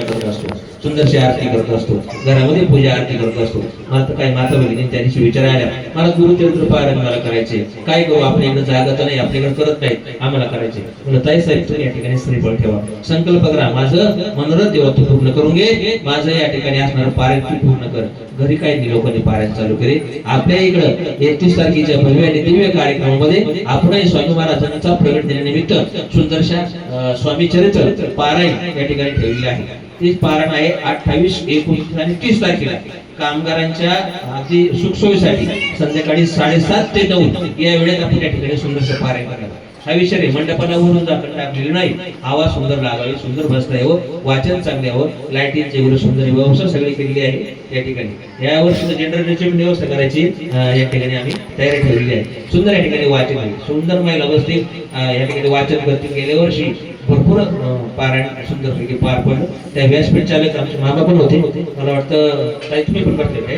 पूजा करत असतो सुंदरशी आरती करत असतो घरामध्ये पूजा आरती करत असतो. मात्र काही माता भगिनी त्या दिवशी विचारायला मला गुरुचरित्र पारायण मला करायचे काय करू हो, आपल्या इकडे जागा तर नाही आपल्याकडे करत नाही. आम्हाला करायचे म्हणलं ताई साहेब तुम्ही या ठिकाणी श्रीफळ ठेवा. संकल्प करा माझं मनोरथ देवा तू पूर्ण करून घे माझं या ठिकाणी असणारं पारायण तू पूर्ण कर. घरी काही लोकांनी पारायण चालू केले. आपल्या इकडं एकतीस तारखेच्या भव्य आणि दिव्य कार्यक्रमामध्ये आपणही स्वामी महाराजांचा प्रगट दिनानिमित्त सुंदरशा स्वामी चरित्र पारायण या ठिकाणी ठेवलेले आहे. ते आहे अठ्ठावीस एकोणीस आणि तीस तारखेला. कामगारांच्या अगदी सुखसोयीसाठी संध्याकाळी साडेसात ते नऊ या वेळेत आपण या ठिकाणी सुंदरशा पारायण करायला हा विषय आहे मंडपाला वरून जातं नाही. आवाज सुंदर लागावी सुंदर बसता यावं वाचन चांगलं यावं लाईटिंगची वगैरे सुंदर व्यवस्था सगळी केलेली आहे या ठिकाणी. या वर्षी जनरेटरची व्यवस्था करायची या ठिकाणी आम्ही तयारी ठेवलेली आहे. सुंदर या ठिकाणी वाचन आहे. सुंदर महिला बसतील या ठिकाणी वाचन करतील. गेल्या वर्षी भरपूर अं, पारायण सुंदरपैकी पार पडलं. त्या व्यासपीठ चालक आमचे मामा पण होते. मला वाटतं ताई तुम्ही पण बसले काय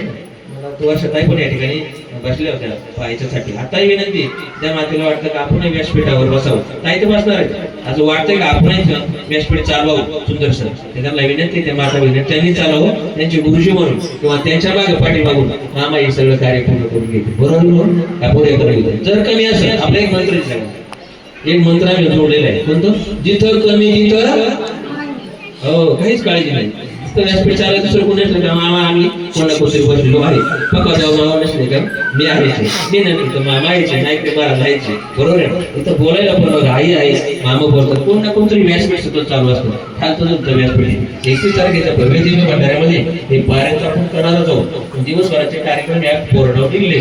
मला वाटतं पण या ठिकाणी बसल्या होत्या पाहायच्यासाठी. आताही विनंती त्या मातेला वाटतं की आपण व्यासपीठावर बसावं? ताई तर बसणार आहे असं वाटतंय का आपणही व्यासपीठ चालवावं? सुंदर सर त्यांना विनंती त्या माता विनंती त्यांनी चालवावं त्यांची गुरुजी म्हणून किंवा त्यांच्या मागे पाठी मागून मामा हे सगळं कार्य पूर्ण करून घेते बरोबर म्हणून पुढे करून जर कमी असेल आपल्या एक मंत्री एक मंत्र आम्ही जोडलेला आहे. कोणतं? जिथं कमी तिथं हो काहीच काळजी नाही. तर व्यासपीठ दुसरं कोणी असलं का मामा आम्ही कोणा कोणतरी बसलेलो आहे. पक्का जाऊ मामा नसले का? मी आहेचे मी नाही तर मामा यायचे नाही ते मला जायचे. बरोबर आहे? इथं बोलायला पण बघा आई आहे मामा बोलतात. कोण ना कोणतरी व्यासपीठ सुद्धा चालू असतो. हा तुमचं व्यासपीठ एकतीस तारखेच्या भव्य दिव्य भंडाऱ्यामध्ये हे पारायण आपण जाऊ दिवसभराचे कार्यक्रम या बोर्डावर दिले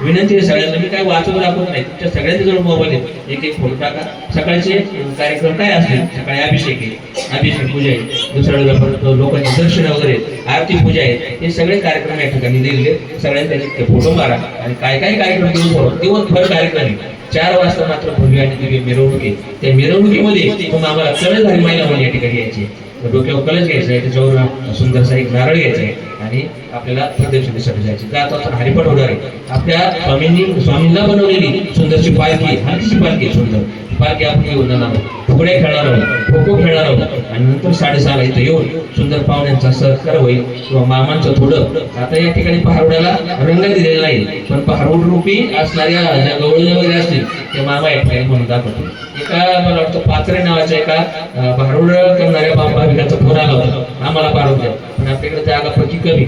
विनंती आहे सगळ्यांना मी काय वाचून दाखवत नाही. तुमच्या सगळ्यांच्या जवळ मोबाईल आहे एक एक फोटो टाका. सकाळचे कार्यक्रम काय असतील? सकाळी अभिषेक आहे अभिषेक पूजा आहे. दुसऱ्या वेळेला परत लोकांची दर्शन वगैरे आरती पूजा आहे. हे सगळे कार्यक्रम या ठिकाणी दिलेले सगळ्यांनी त्याचे फोटो मारा आणि काय काय कार्यक्रम दिवसभर दिवसभर कार्यक्रम आहे. चार वाजता मात्र भव्य आणि दिव्य मिरवणुकी त्या मिरवणुकीमध्ये मग आम्हाला कळधारी महिला म्हणून या ठिकाणी यायची. डोक्यावर कलश घ्यायचा आहे त्याच्यावर सुंदरसा एक नारळ घ्यायचा आहे आणि आपल्याला प्रदक्षिणेसाठी जायचं त्या आता हरिपट होणार आहे. आपल्या स्वामींनी स्वामींना बनवलेली सुंदरशी पालखी हलकीची पालखी सुंदर? पालखी आपण घेऊन जाणार आहोत. फुगड्या खेळणार आहोत खो खो खेळणार आहोत. आणि नंतर साडेसहाला इथं येऊन सुंदर पाहुण्यांचा सहकार होईल. किंवा मामांचं थोडं. आता या ठिकाणी पहारवड्याला रंग दिलेला नाही. पण पहारवड रूपी असणाऱ्या ज्या गवळणी वगैरे असतील ते मामा या ठिकाणी म्हणून दाखवतो एका मला वाटतं पात्रे नावाच्या एका अं, भारुड करणाऱ्या बाबा भाविकाचा फोन आला होता. आम्हाला पाडून द्या. पण आपल्याकडे जागा पक्की कमी.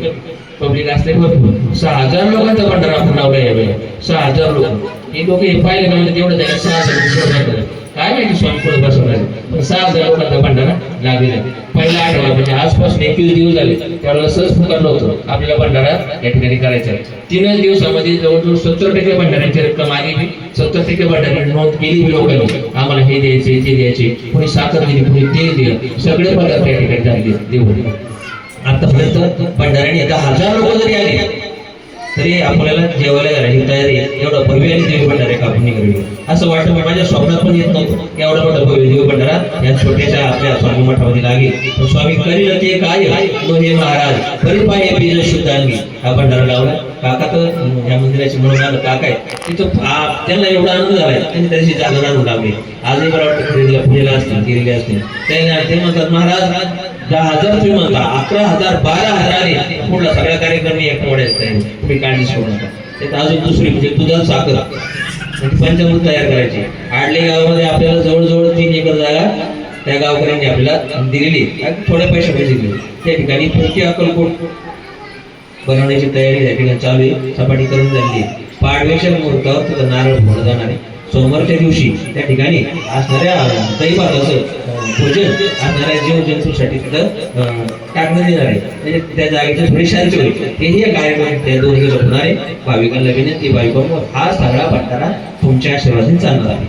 पब्लिक असले भरपूर. सहा हजार लोकांचा भंडारा आपण लावला यावेळी सहा हजार लोक. हे लोक हे पाहिले म्हणजे तेवढं जायचं काय माहिती स्वामी पुढे पण सहा हजार लोकांचा भंडारा लागलेला आहे. पहिला आठवडा म्हणजे आजपासून एकवीस दिवस झाले. त्यावेळेला सहज पुकारलं होतं. आपल्याला भंडारा या ठिकाणी करायचा आहे. तीनच दिवसामध्ये जवळजवळ सत्तर टक्के भंडाऱ्यांची रक्कम आली सत्तर टक्के भंडाऱ्यांनी नोंद केली लोकांनी. आम्हाला हे द्यायचे ते द्यायचे. कोणी साखर दिली कोणी तेल दिलं. सगळे पदार्थ या ठिकाणी झाले देऊन. आतापर्यंत भंडाऱ्याने आता हजार लोक जरी आले तरी आपल्याला जेवायला घालायची तयारी एवढं एवढा भव्य आणि देवी भंडारे कापून निघाली असं वाटतं माझ्या स्वप्नात पण येत नव्हतं. एवढा मोठा भव्य देवी भंडारा या छोट्याच्या आपल्या स्वामी मठामध्ये लागेल. स्वामी करील ते काय? हे महाराज करी पाय बीज शुद्ध आणली हा भंडारा लावला. काका तर या मंदिराची म्हणून आलं काका आहे. तिथं त्यांना एवढा आनंद झालाय. त्यांनी त्याची जागा आणून लावली. आजही मला वाटतं खरेदीला पुण्याला असतील गेलेले असतील. त्यांना ते म्हणतात महाराज दहा हजार तुम्ही म्हणता अकरा हजार बारा हजाराने पुढला सगळ्या कार्यक्रम एक एकवड्यात आहे. तुम्ही काळजी सोडू नका. त्यात अजून दुसरी म्हणजे दुधात साखर. म्हणजे पंचमृत तयार करायची. आडले गावामध्ये आपल्याला जवळजवळ तीन एकर जागा त्या गावकऱ्यांनी आपल्याला दिलेली थोडे थोड्या पैसे पैसे दिले त्या ठिकाणी प्रति अक्कलकोट बनवण्याची तयारी त्या ठिकाणी चालू आहे. सपाटी करून झाली आहे. पाडव्याच्या मुहूर्तावर तिथं नारळ फोडलं जाणार आहे. सोमवारच्या दिवशी त्या ठिकाणी असणाऱ्या दैवाचं भोजन असणाऱ्या जीव जंतूसाठी तिथं टाकण्यात येणार आहे. म्हणजे त्या जागेची थोडी शांती होईल. हेही या कार्यक्रम त्या दोन दिवस होणार आहे. भाविकांना विनंती भाविकांवर हा सगळा भंडारा तुमच्या आशीर्वादाने चालणार आहे.